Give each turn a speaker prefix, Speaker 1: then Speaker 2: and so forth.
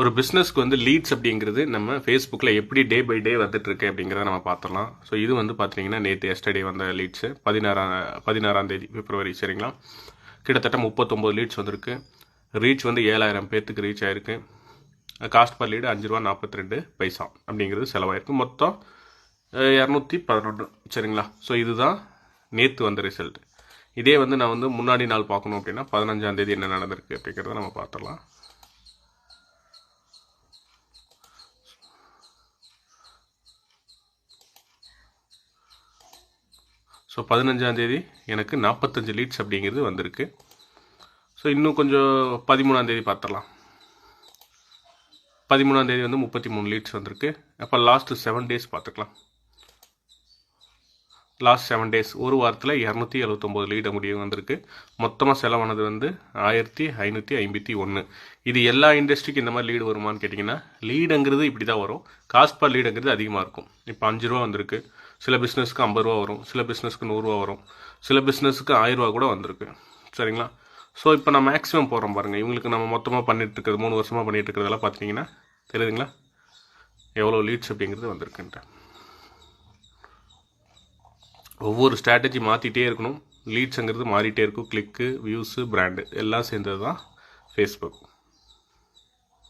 Speaker 1: ஒரு பிஸ்னஸ்க்கு வந்து லீட்ஸ் அப்படிங்கிறது நம்ம ஃபேஸ்புக்கில் எப்படி டே பை டே வந்துட்டுருக்கு அப்படிங்கிறத நம்ம பார்த்துடலாம். ஸோ இது வந்து பார்த்தீங்கன்னா நேற்று எஸ்டர்டே வந்த லீட்ஸு பதினாறாம் பதினாறாம் தேதி பிப்ரவரி சரிங்களா? கிட்டத்தட்ட முப்பத்தொம்போது லீட்ஸ் வந்திருக்கு. ரீச் வந்து ஏழாயிரம் பேர்த்துக்கு ரீச் ஆயிருக்கு. காஸ்ட் பர் லீடு அஞ்சு ரூபா நாற்பத்தி ரெண்டு பைசா அப்படிங்கிறது செலவாயிருக்கு. மொத்தம் இரநூத்தி பதினொன்று சரிங்களா? ஸோ இதுதான் நேற்று வந்த ரிசல்ட் இதே வந்து நான் வந்து முன்னாடி நாள் பார்க்கணும் அப்படின்னா பதினஞ்சாம் தேதி என்ன நடந்திருக்கு அப்படிங்கிறத நம்ம பார்த்துடலாம். ஸோ பதினஞ்சாம் தேதி எனக்கு நாற்பத்தஞ்சு லீட்ஸ் அப்படிங்கிறது வந்திருக்கு. ஸோ இன்னும் கொஞ்சம் பதிமூணாம் தேதி பார்த்துடலாம். பதிமூணாம் தேதி வந்து முப்பத்தி மூணு லீட்ஸ் வந்திருக்கு. அப்போ லாஸ்ட்டு செவன் டேஸ் பார்த்துக்கலாம். லாஸ்ட் செவன் டேஸ் ஒரு வாரத்தில் இரநூத்தி எழுபத்தொம்போது லீடு முடிவு வந்திருக்கு. மொத்தமாக செலவானது வந்து ஆயிரத்தி ஐநூற்றி ஐம்பத்தி ஒன்று இது எல்லா இண்டஸ்ட்ரிக்கும் இந்த மாதிரி லீடு வருமானு கேட்டிங்கன்னா லீடுங்கிறது இப்படி தான் வரும் காஸ்ட் பர் லீடுங்கிறது அதிகமாக இருக்கும். இப்போ அஞ்சு ரூபா வந்திருக்கு. சில பிஸ்னஸ்க்கு ஐம்பது ரூபா வரும். சில பிஸ்னஸ்க்கு நூறுரூவா வரும். சில பிஸ்னஸ்க்கு ஆயிரரூவா கூட வந்திருக்கு. சரிங்களா? ஸோ இப்போ நான் மேக்ஸிமம் போகிறோம் பாருங்கள் இவங்களுக்கு நம்ம மொத்தமாக பண்ணிட்டு இருக்கிறது மூணு வருஷமாக பண்ணிட்டு இருக்கிறதெல்லாம் பார்த்தீங்கன்னா தெரியுதுங்களா? எவ்வளோ லீட்ஸ் அப்படிங்கிறது வந்திருக்குன்ட்டு. ஒவ்வொரு ஸ்ட்ராட்டஜி மாற்றிட்டே இருக்கணும். லீட்ஸுங்கிறது மாறிட்டே இருக்கும். கிளிக்கு வியூஸு பிராண்டு எல்லாம் சேர்ந்தது தான் ஃபேஸ்புக்